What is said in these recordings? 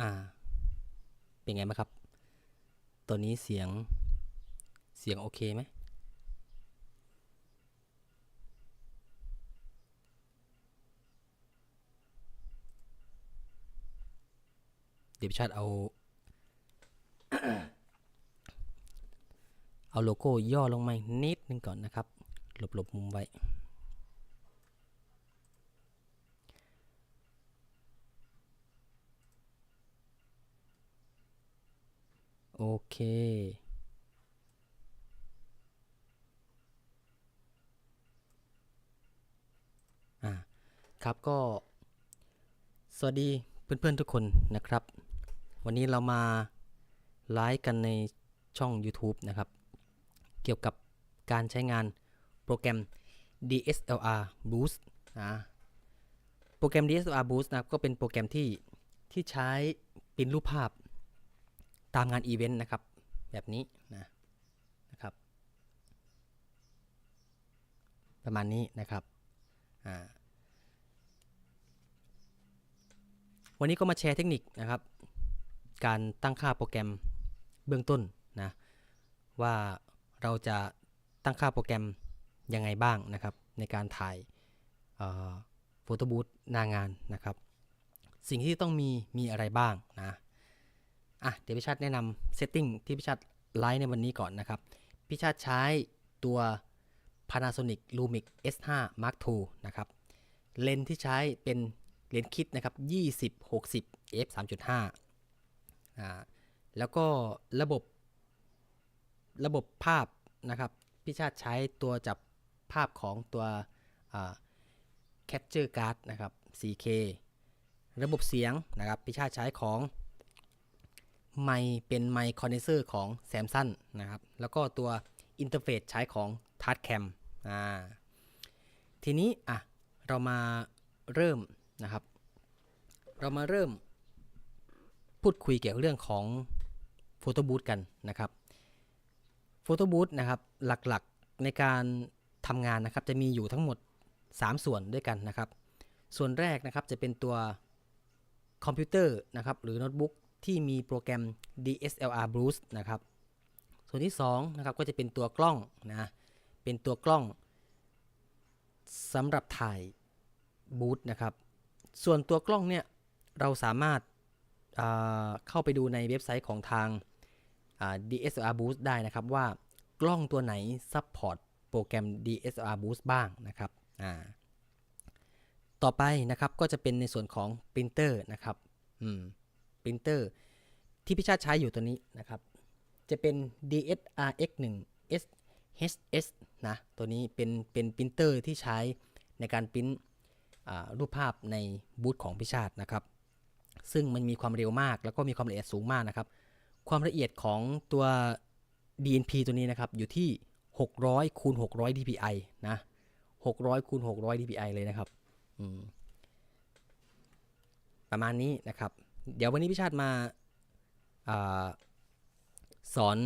อ่า เป็นไงบ้างครับ ตัวนี้เสียง เสียงโอเคไหม เดี๋ยวชาติเอา เอาโลโก้ย่อลงมานิดนึงก่อนนะครับ หลบหลบมุมไว้ โอเค อ่า ครับก็ สวัสดีเพื่อนๆทุกคนนะครับ วันนี้เรามาไลฟ์กันในช่อง YouTube นะครับ เกี่ยวกับการใช้งานโปรแกรม DSLR Boost นะโปรแกรม DSLR Boost นะครับ ก็เป็นโปรแกรมที่ที่ใช้ปริ้นรูปภาพ ตามงานอีเวนต์นะครับ แบบนี้นะนะครับ ประมาณนี้นะครับวันนี้ก็มาแชร์เทคนิคนะครับ การตั้งค่าโปรแกรมเบื้องต้นนะว่าเราจะตั้งค่าโปรแกรมยังไงบ้างนะครับ ในการถ่ายโฟโต้บูธหน้างานนะครับ สิ่งที่ต้องมีมีอะไรบ้างนะ อะเดี๋ยวพี่ชาติแนะนำเซตติ้งที่พี่ชาติไลฟ์ในวันนี้ก่อนนะครับ พี่ชาติใช้ตัว Panasonic Lumix S5 Mark II นะครับ เลนที่ใช้เป็นเลนคิดนะครับ 20 60 f 3.5อ่าแล้วก็ระบบระบบภาพนะครับ พี่ชาติใช้ตัวจับภาพของตัว Capture Card นะครับ 4K ระบบเสียงนะครับ พี่ชาติใช้ของ ไมเป็นไมคอนเดนเซอร์ของ s a m s u n g นะครับ แล้วก็ตัวอินเทอร์เฟซใช้ของ t a r t Cam อ่าทีนี้อะเรามาเริ่มนะครับ เรามาเริ่มพูดคุยเกี่ยวกับเรื่องของโฟโต้บูธกันนะครับโฟโต้บูธนะครับหลักๆในการทำงานนะครับจะมีอยู่ทั้งหมด 3 ส่วนด้วยกันนะครับ ส่วนแรกนะครับจะเป็นตัวคอมพิวเตอร์นะครับหรือโน้ตบุ๊ก ที่มีโปรแกรม DSLR Boost นะครับ ส่วนที่2นะครับก็จะเป็นตัวกล้องนะเป็นตัวกล้องสำหรับถ่ายบูธนะครับ ส่วนตัวกล้องเนี่ยเราสามารถาเข้าไปดูในเว็บไซต์ของทางา DSLR Boost ได้นะครับว่ากล้องตัวไหนซัพพอร์ตโปรแกรม DSLR Boost บ้างนะครับ ต่อไปนะครับก็จะเป็นในส่วนของปรินเตอร์นะครับ อืม รินเตอร์ที่พี่ชาติใช้อยู่ตัวนี้นะครับ จะเป็น DSRX1 SHS นะตัวนี้เป็นเป็นปรินเตอร์ที่ใช้ในการปริ้นรูปภาพในบูธของพี่ชาตินะครับ ซึ่งมันมีความเร็วมาก แล้วก็มีความละเอียดสูงมากนะครับ ความละเอียดของตัว DNP ตัวนี้นะครับอยู่ที่ 600คูณ600 dpi นะ600คูณ600 dpi เลยนะครับประมาณนี้นะครับ เดี๋ยววันนี้พี่ชาติมาอาสอน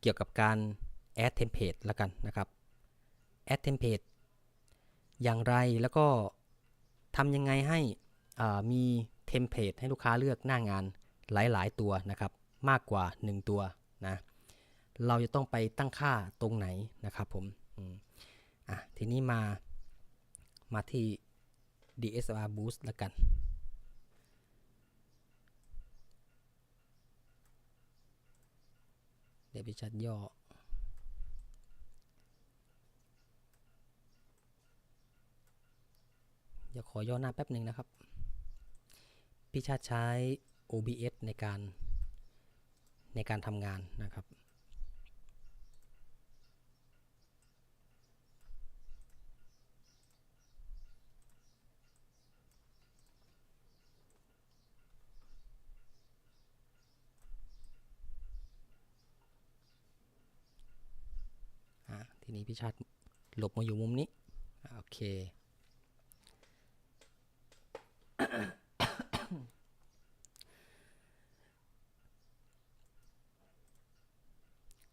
เกี่ยวกับการ add template แล้วกันนะครับ add template อย่างไรแล้วก็ทำยังไงให้มีเทมเพลตให้ลูกค้าเลือกหน้างานหลาย ๆ ตัวนะครับ มากกว่า 1 ตัวนะ เราจะต้องไปตั้งค่าตรงไหนนะครับผมอะทีนี้มามาที่ DSR Boost แล้วกัน เดี๋ยวพี่ชัดย่อ เดี๋ยวขอย่อหน้าแป๊บหนึ่งนะครับ พี่ชาติใช้ OBS ในการในการทำงานนะครับ อะ ทีนี้พี่ชาติหลบมาอยู่มุมนี้โอเค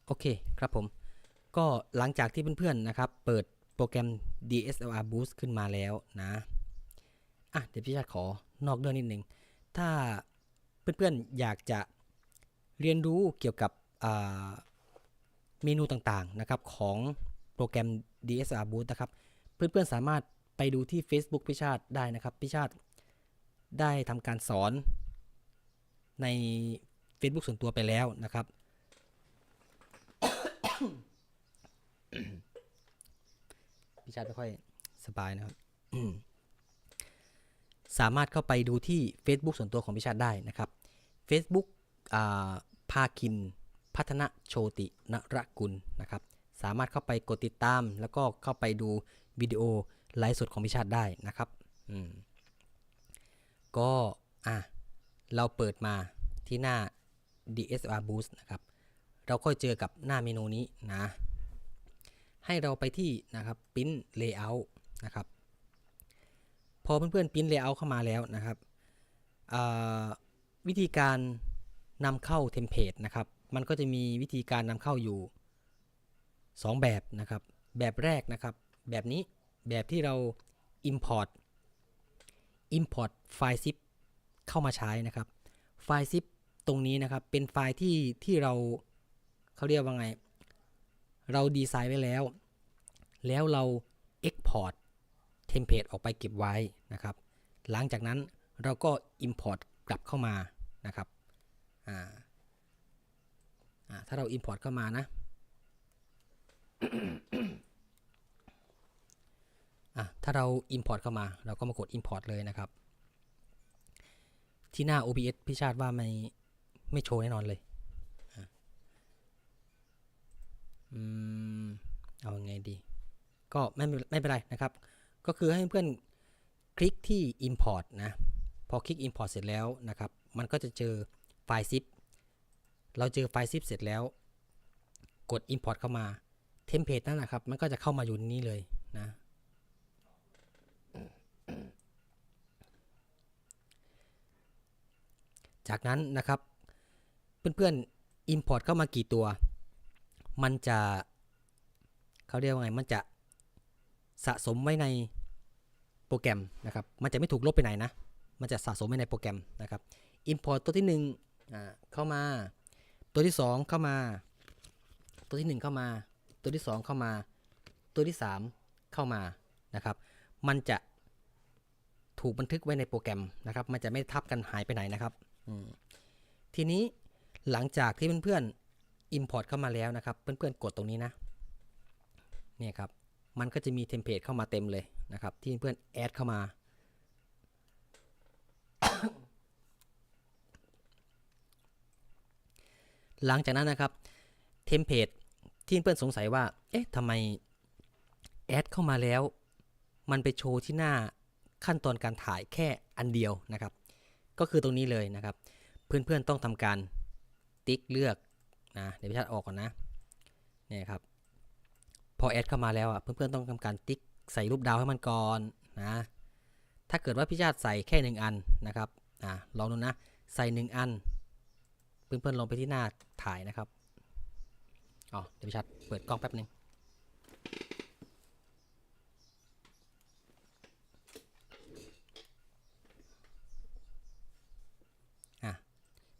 โอเคครับผม ก็หลังจากที่เพื่อนๆนะครับ เปิดโปรแกรม DSLR Boost ขึ้นมาแล้วนะ อะเดี๋ยวพี่ชาติขอนอกเรื่องนิดนึง ถ้าเพื่อนๆอยากจะเรียนรู้เกี่ยวกับอ่า เมนูต่างๆนะครับของโปรแกรม DSR Boost นะครับ เพื่อนๆสามารถไปดูที่ Facebook พิชาติได้นะครับ พิชาติได้ทำการสอนใน Facebook ส่วนตัวไปแล้วนะครับ พิชาติไม่ค่อยสบายนะครับสามารถเข้าไปดูที่ Facebook ส่วนตัวของพิชาติได้นะครับ Facebook อ่าภาคิน พัฒนะโชตินรกุลนะครับ สามารถเข้าไปกดติดตาม แล้วก็เข้าไปดูวิดีโอไลฟ์สดของพิชาติได้นะครับอืมก็อะเราเปิดมาที่หน้า DSR Boost นะครับ เราก็เจอกับหน้าเมนูนี้นะ ให้เราไปที่นะครับ Print Layout นะครับ พอเพื่อนๆ Print Layout เข้ามาแล้วนะครับวิธีการ นำเข้าเทมเพลตนะครับ มันก็จะมีวิธีการนำเข้าอยู่ 2 แบบนะครับ แบบแรกนะครับ แบบนี้แบบที่เรา import import ไฟล์ zip เข้ามาใช้นะครับ ไฟล์ zip ตรงนี้นะครับ เป็นไฟล์ที่ที่เราเขาเรียกว่าไง เราดีไซน์ไว้แล้ว แล้วเรา export เทมเพลตออกไปเก็บไว้นะครับ หลังจากนั้นเราก็ import กลับเข้ามานะครับ อ่าอ่าถ้าเรา import เข้ามานะอะถ้าเรา import เข้ามา เราก็มากด import เลยนะครับ ที่หน้า OBS พี่ชาติว่าไม่ไม่โชว์แน่นอนเลยอืมเอาไงดี ก็ไม่ไม่เป็นไรนะครับ ก็คือให้เพื่อนคลิกที่ import นะ พอคลิก import เสร็จแล้วนะครับ มันก็จะเจอ ไฟล์ zip เราเจอไฟล์ zip เสร็จแล้ว กด import เข้ามาเทมเพลตนั่นนะครับ มันก็จะเข้ามาอยู่นี้เลยนะ จากนั้นนะครับ เพื่อนๆ import เข้ามากี่ตัว มันจะเขาเรียกว่าไง มันจะสะสมไว้ในโปรแกรมนะครับ มันจะไม่ถูกลบไปไหนนะ มันจะสะสมไว้ในโปรแกรมนะครับ import ตัวที่1อ่า เข้ามา ตัวที่ 2 เข้ามา ตัวที่ 1 เข้ามา ตัวที่ 2 เข้ามา ตัวที่ 3 เข้ามานะครับ มันจะถูกบันทึกไว้ในโปรแกรมนะครับ มันจะไม่ทับกันหายไปไหนนะครับทีนี้หลังจากที่เพื่อนๆ import เข้ามาแล้วนะครับ เพื่อนๆ กดตรงนี้นะเนี่ยครับ มันก็จะมีเทมเพลตเข้ามาเต็มเลยนะครับ ที่เพื่อนแอดเข้ามา หลังจากนั้นนะครับเทมเพลตที่เพื่อนสงสัยว่า เอ๊ะทำไมแอดเข้ามาแล้ว มันไปโชว์ที่หน้าขั้นตอนการถ่ายแค่อันเดียวนะครับ ก็คือตรงนี้เลยนะครับ เพื่อนๆต้องทำการติ๊กเลือกนะเดี๋ยวพี่ชัดออกก่อนนะเนี่ยครับพอแอดเข้ามาแล้วอะเพื่อนๆต้องทำการติ๊กใส่รูปดาวให้มันก่อนนะถ้าเกิดว่าพี่ชาติใส่แค่หนึ่งอันนะครับอ่าลองดูนะใส่หนึ่งอัน เพื่อนๆลงไปที่หน้าถ่ายนะครับอ๋อเดี๋ยวพี่ชาติเปิดกล้องแป๊บหนึ่งอะ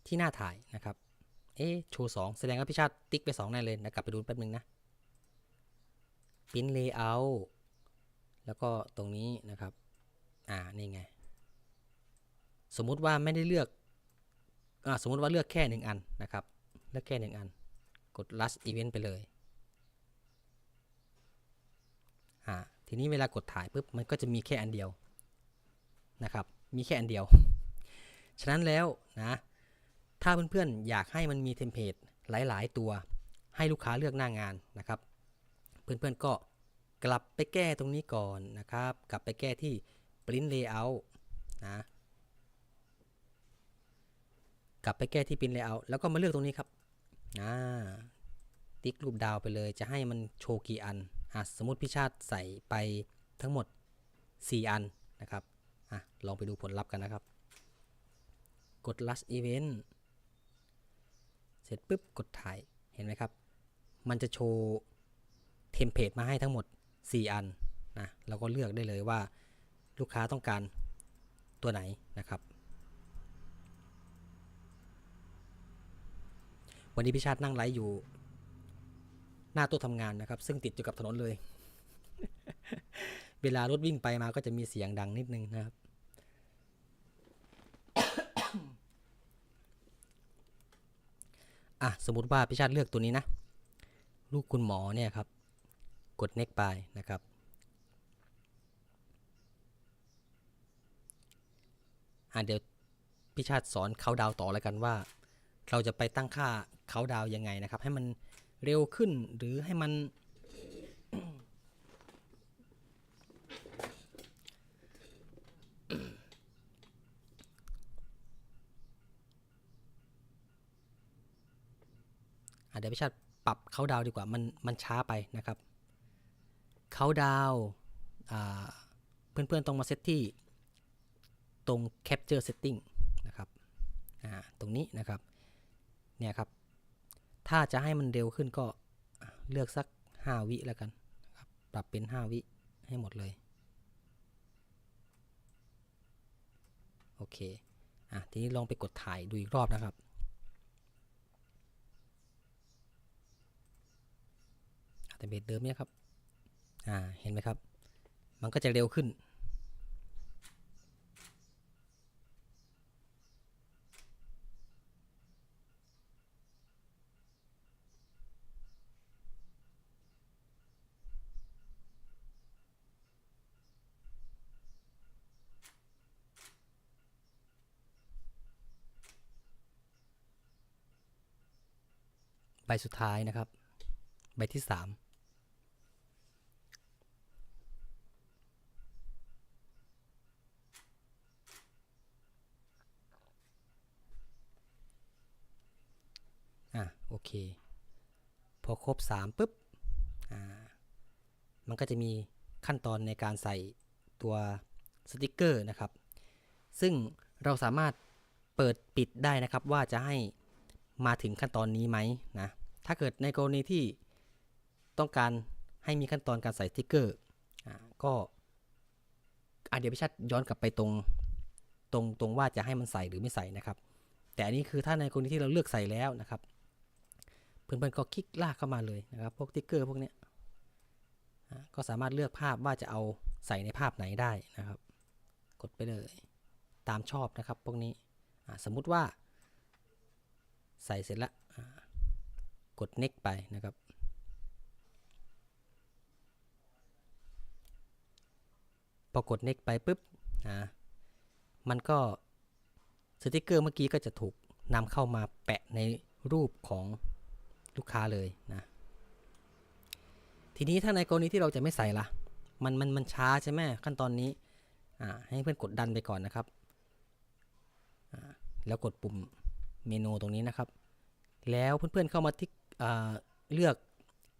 ที่หน้าถ่ายนะครับ เอ๊โชว์สองแสดงว่าพี่ชาติติ๊กไปสองแน่เลยนะ กลับไปดูแป๊บหนึ่งนะ Print Layout แล้วก็ตรงนี้นะครับ อ่า นี่ไง สมมุติว่าไม่ได้เลือก สมมติว่าเลือกแค่หนึ่งอันนะครับ เลือกแค่หนึ่งอัน กด last event ไปเลยอ่าทีนี้เวลากดถ่ายปุ๊บมันก็จะมีแค่อันเดียวนะครับ มีแค่อันเดียว ฉะนั้นแล้วนะถ้าเพื่อนๆอยากให้มันมีเทมเพลตหลาย ๆ ตัว ให้ลูกค้าเลือกหน้างานนะครับ เพื่อนๆก็กลับไปแก้ตรงนี้ก่อนนะครับ กลับไปแก้ที่ print layout นะ กลับไปแก้ที่ Pin layout แล้วก็มาเลือกตรงนี้ครับอ่าติ๊กรูปดาวไปเลย จะให้มันโชว์กี่อันอะสมมติพี่ชาติใส่ไปทั้งหมด 4 อันนะครับอะลองไปดูผลลัพธ์กันนะครับ กด last event เสร็จปุ๊บกดถ่ายเห็นไหมครับ มันจะโชว์เทมเพลตมาให้ทั้งหมด 4 อันนะเราก็เลือกได้เลยว่าลูกค้าต้องการตัวไหนนะครับ วันนี้พี่ชาตินั่งไลฟ์อยู่ หน้าโต๊ะทำงานนะครับ ซึ่งติดอยู่กับถนนเลย เวลารถวิ่งไปมาก็จะมีเสียงดังนิดนึงนะครับอะสมมติว่าพี่ชาติเลือกตัวนี้นะ ลูกคุณหมอเนี่ยครับ กด next ไปนะครับ อะเดี๋ยวพี่ชาติสอนเขาดาวต่อแล้วกันว่า เราจะไปตั้งค่าเขาดาวยังไงนะครับ ให้มันเร็วขึ้นหรือให้มันอะเดี๋ยวพี่ชาติปรับเขาดาวดีกว่า มันมันช้าไปนะครับเขาดาวาเพื่อนๆต้องมาเซตที่ตรง capture setting นะครับตรงนี้นะครับ เนี่ยครับ ถ้าจะให้มันเร็วขึ้นก็เลือกสัก 5 วิแล้วกันครับปรับเป็น 5 วิให้หมดเลยโอเคอะทีนี้ลองไปกดถ่ายดูอีกรอบนะครับแต่เบสเดิมเนี่ยครับ อ่า เห็นไหมครับ มันก็จะเร็วขึ้น ใบสุดท้ายนะครับ ใบที่สามอะโอเค พอครบ 3ปุ๊บอ่ามันก็จะมีขั้นตอนในการใส่ตัวสติกเกอร์นะครับ ซึ่งเราสามารถเปิดปิดได้นะครับว่าจะให้ มาถึงขั้นตอนนี้ไหมนะ ถ้าเกิดในกรณีที่ต้องการให้มีขั้นตอนการใส่สติกเกอร์ก็อะเดี๋ยวพี่ชัดย้อนกลับไปตรงตรงตรงว่าจะให้มันใส่หรือไม่ใส่นะครับ แต่อันนี้คือถ้าในกรณีที่เราเลือกใส่แล้วนะครับ เพื่อนๆก็คลิกลากเข้ามาเลยนะครับ พวกติกเกอร์พวกเนี้ยก็สามารถเลือกภาพว่าจะเอาใส่ในภาพไหนได้นะครับ กดไปเลย ตามชอบนะครับพวกนี้สมมุติว่า ใส่เสร็จละกด next ไปนะครับ พอกด next ไปปุ๊บมันก็สติกเกอร์เมื่อกี้ก็จะถูกนำเข้ามาแปะในรูปของลูกค้าเลยนะ ทีนี้ถ้าในกรณีที่เราจะไม่ใส่ละมันมันมันช้าใช่ไหมขั้นตอนนี้ให้เพื่อนกดดันไปก่อนนะครับ แล้วกดปุ่ม เมนูตรงนี้นะครับ แล้วเพื่อนๆเข้ามาที่เลือก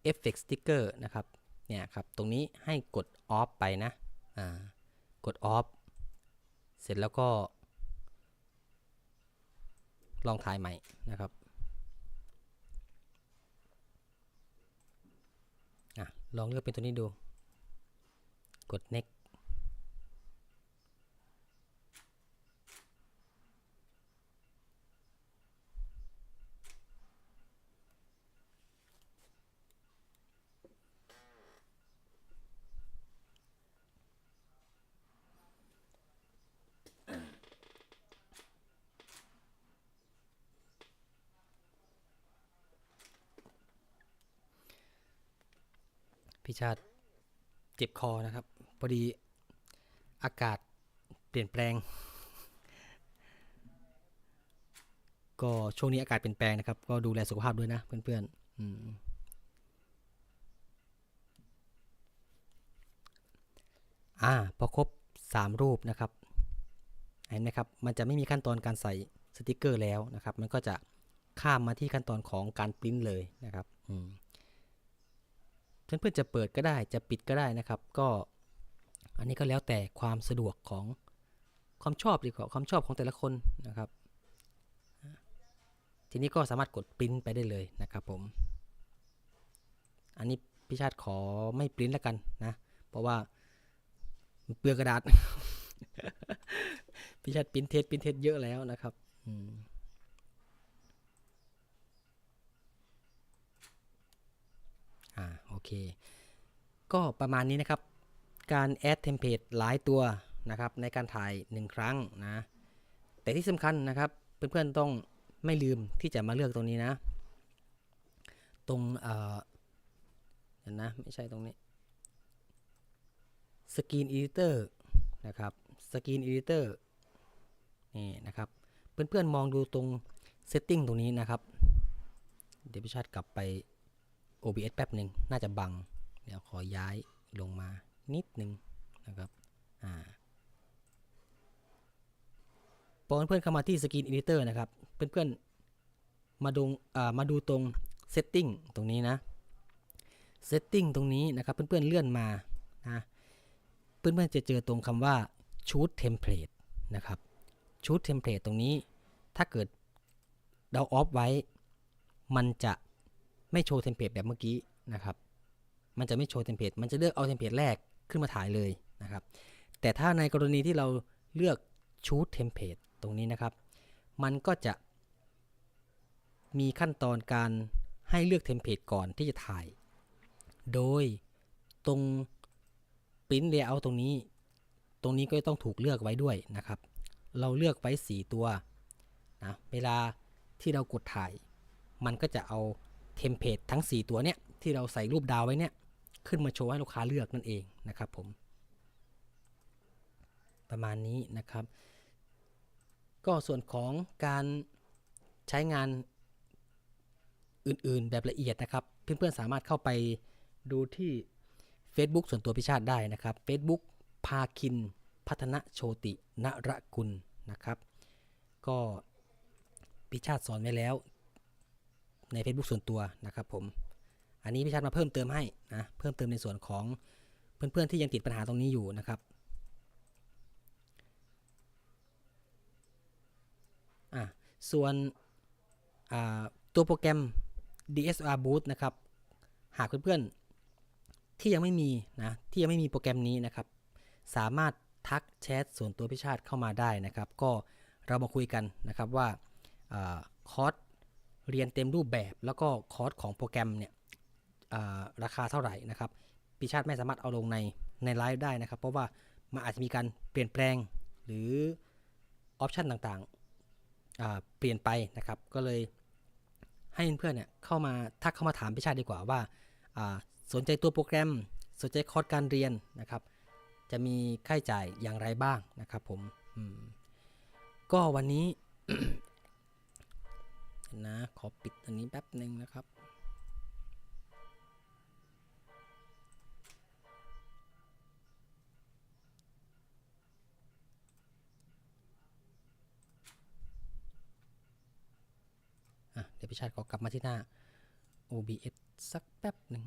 Effect Sticker นะครับ เนี่ยครับ ตรงนี้ให้กด Off ไปนะ อ่า กด Off เสร็จแล้วก็ ลองถ่ายใหม่นะครับ อะ ลองเลือกเป็นตัวนี้ดู กด next พี่ชาติเจ็บคอนะครับพอดีอากาศเปลี่ยนแปลง ก็ช่วงนี้อากาศเปลี่ยนแปลงนะครับ ก็ดูแลสุขภาพด้วยนะเพื่อนๆอืมอ่าพอครบ 3 รูปนะครับเห็นไหมครับ มันจะไม่มีขั้นตอนการใส่สติกเกอร์แล้วนะครับ มันก็จะข้ามมาที่ขั้นตอนของการปริ้นเลยนะครับ อืม เพื่อนๆจะเปิดก็ได้จะปิดก็ได้นะครับ ก็อันนี้ก็แล้วแต่ความสะดวกของความชอบดีกว่าความชอบของแต่ละคนนะครับ ทีนี้ก็สามารถกดปริ้นไปได้เลยนะครับผม อันนี้พี่ชาติขอไม่ปริ้นแล้วกันนะ เพราะว่าเปลืองกระดาษพี่ชาติปริ้นเทสปริ้นเทสเยอะแล้วนะครับอืม เค ก็ประมาณนี้นะครับ การแอดเทมเพลตหลายตัวนะครับในการถ่าย 1 ครั้งนะ แต่ที่สำคัญนะครับ เพื่อนๆต้องไม่ลืมที่จะมาเลือกตรงนี้นะ ตรงเอ่อเห็นนะไม่ใช่ตรงนี้สกรีน Editor นะครับสกรีน Editor นี่นะครับ เพื่อนๆมองดูตรง Setting ตรงนี้นะครับ เดี๋ยวพิชาติกลับไป OBS แป๊บหนึ่งน่าจะบัง เดี๋ยวขอย้ายลงมานิดนึงนะครับอ่าพอเพื่อนๆเข้ามาที่ Screen Editor นะครับ เพื่อนๆ มาดูอ่ามาดูตรง Setting ตรงนี้นะ Setting ตรงนี้นะครับ เพื่อนๆเลื่อนมานะเพื่อนๆจะเจอตรงคำว่า Choose Template นะครับ Choose Template ตรงนี้ถ้าเกิดเราออฟไว้ มันจะ ไม่โชว์เทมเพลตแบบเมื่อกี้นะครับ มันจะไม่โชว์เทมเพลตมันจะเลือกเอาเทมเพลตแรกขึ้นมาถ่ายเลยนะครับ แต่ถ้าในกรณีที่เราเลือกชูดเทมเพลตตรงนี้นะครับ มันก็จะมีขั้นตอนการให้เลือกเทมเพลตก่อนที่จะถ่าย โดยตรง Print Layout ตรงนี้ ตรงนี้ก็ต้องถูกเลือกไว้ด้วยนะครับ เราเลือกไว้ 4 ตัวนะ เวลาที่เรากดถ่าย มันก็จะเอา เทมเพลตทั้ง 4 ตัวเนี้ยที่เราใส่รูปดาวไว้เนี่ยขึ้นมาโชว์ให้ลูกค้าเลือกนั่นเองนะครับผม ประมาณนี้นะครับ ก็ส่วนของการใช้งานอื่นๆ แบบละเอียดนะครับ เพื่อนๆสามารถเข้าไปดูที่ Facebook ส่วนตัวพิชาติได้นะครับ Facebook พาคินพัฒนโชตินรกุลนะครับ ก็พิชาติสอนไว้แล้ว ใน Facebook ส่วนตัวนะครับผม อันนี้พี่ชัดมาเพิ่มเติมให้นะ เพิ่มเติมในส่วนของเพื่อนๆที่ยังติดปัญหาตรงนี้อยู่นะครับอะส่วนอ่าตัวโปรแกรม DSR Boot นะครับ หากเพื่อนๆที่ยังไม่มีนะ ที่ยังไม่มีโปรแกรมนี้นะครับ สามารถทักแชทส่วนตัวพิชาติเข้ามาได้นะครับ ก็เรามาคุยกันนะครับว่าอาคอร์ส เรียนเต็มรูปแบบ แล้วก็คอร์สของโปรแกรมเนี่ยราคาเท่าไหร่นะครับพิชาติไม่สามารถเอาลงในในไลฟ์ได้นะครับ เพราะว่ามันอาจจะมีการเปลี่ยนแปลงหรือออปชันต่างๆเปลี่ยนไปนะครับ ก็เลยให้เพื่อนๆเนี่ยเข้ามาทักเข้ามาถามพิชาติดีกว่าว่าสนใจตัวโปรแกรม สนใจคอร์สการเรียนนะครับ จะมีค่าใช้จ่ายอย่างไรบ้างนะครับผมมก็วันนี้ นะ ขอปิดอันนี้แป๊บหนึ่งนะครับอะเดี๋ยวพี่ชาติขอกลับมาที่หน้า OBS สักแป๊บหนึ่ง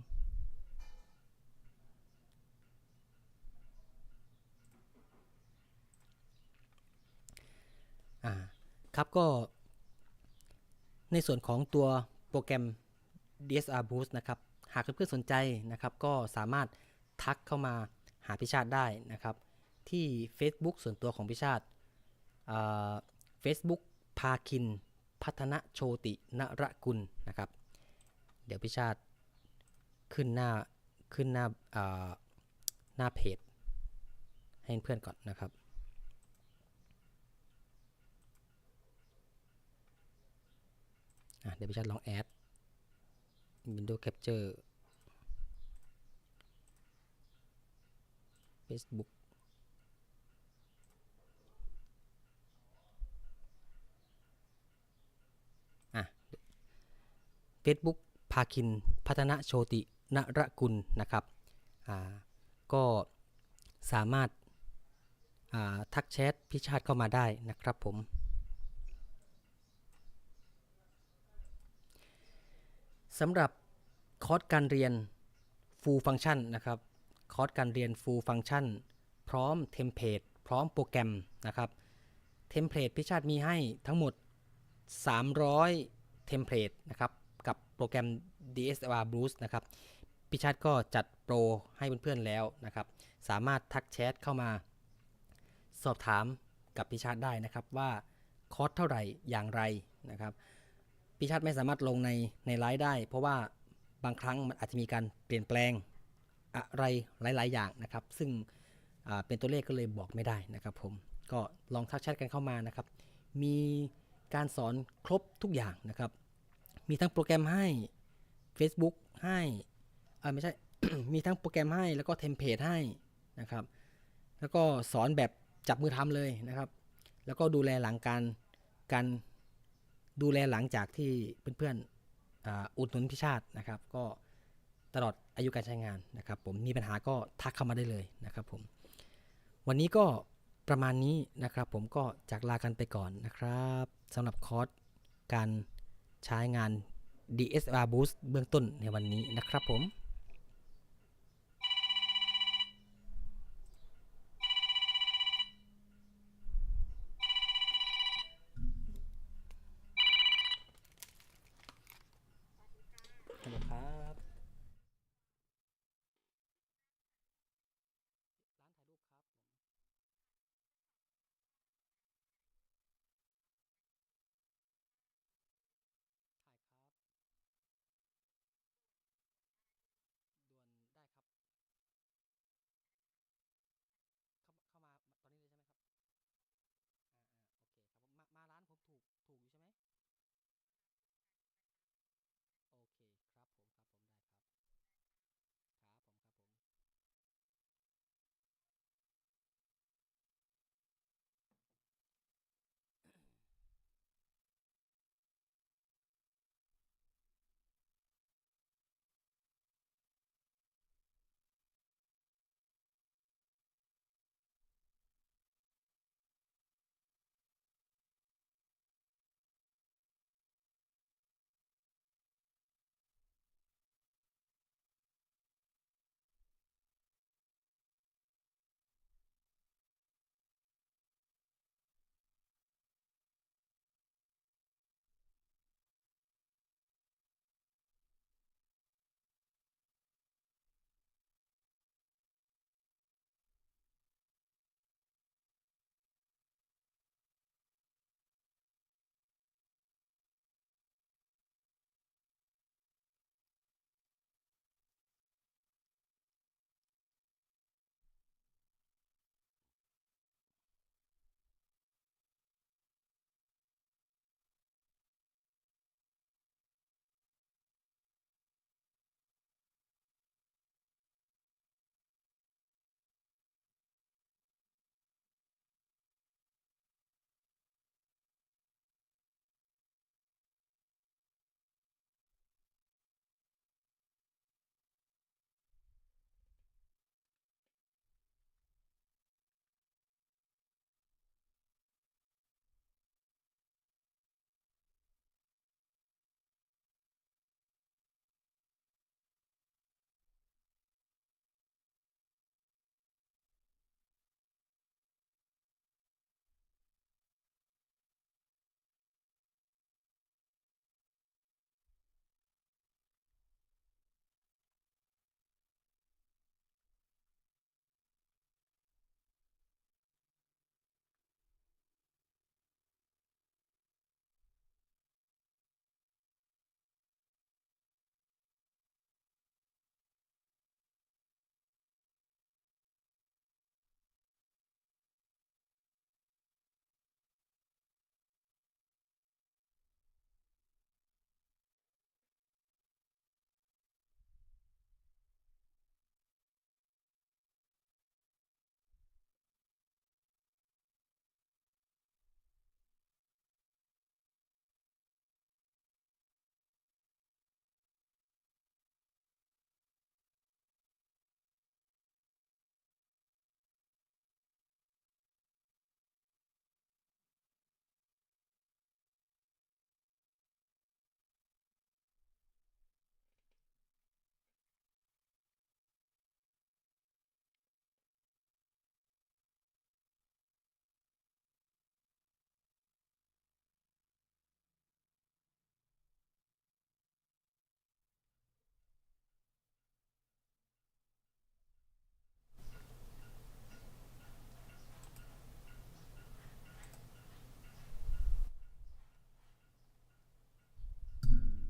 อ่า ครับก็ ในส่วนของตัวโปรแกรม DSR Boost นะครับ หากเพื่อนๆสนใจนะครับ ก็สามารถทักเข้ามาหาพิชาติได้นะครับ ที่ Facebook ส่วนตัวของพิชาติเฟซบุ๊กพาคิน พัฒนโชตินรกุลนะครับ เดี๋ยวพิชาติขึ้นหน้าขึ้นหน้าอ่าหน้าเพจ ให้เพื่อนก่อนนะครับ อะ เดี๋ยวพี่ชัดลองแอด Windows Capture Facebook อะ Facebook พาคินพัฒนาโชตินรกุลนะครับ อ่า ก็สามารถาทักแชทพิชาติเข้ามาได้นะครับผม สำหรับคอร์สการเรียน full function นะครับ คอร์สการเรียน full function พร้อมเทมเพลตพร้อมโปรแกรมนะครับเทมเพลตพิชาติมีให้ทั้งหมด 300 เทมเพลตนะครับ กับโปรแกรม DSLR Boost นะครับ พิชาติก็จัดโปรให้เพื่อนๆแล้วนะครับ สามารถทักแชทเข้ามา สอบถามกับพิชาติได้นะครับว่าคอร์สเท่าไหร่อย่างไรนะครับ พิชาติไม่สามารถลงในในไลฟ์ได้ เพราะว่าบางครั้งมันอาจจะมีการเปลี่ยนแปลงอะไรหลาย ๆ อย่างนะครับ ซึ่งเป็นตัวเลขก็เลยบอกไม่ได้นะครับผมก็ลองทักแชทกันเข้ามานะครับ มีการสอนครบทุกอย่างนะครับ มีทั้งโปรแกรมให้ Facebook ให้ไม่ใช่ มีทั้งโปรแกรมให้แล้วก็เทมเพลตให้นะครับ แล้วก็สอนแบบจับมือทำเลยนะครับ แล้วก็ดูแลหลังการการ ดูแลหลังจากที่เพื่อนๆอ,อุดหนุนพิชาตินะครับ ก็ตลอดอายุการใช้งานนะครับ ผมมีปัญหาก็ทักเข้ามาได้เลยนะครับผมวันนี้ก็ประมาณนี้นะครับ ผมก็จากลากันไปก่อนนะครับสำหรับคอร์สการใช้งาน DSR Boost เบื้องต้นในวันนี้นะครับผม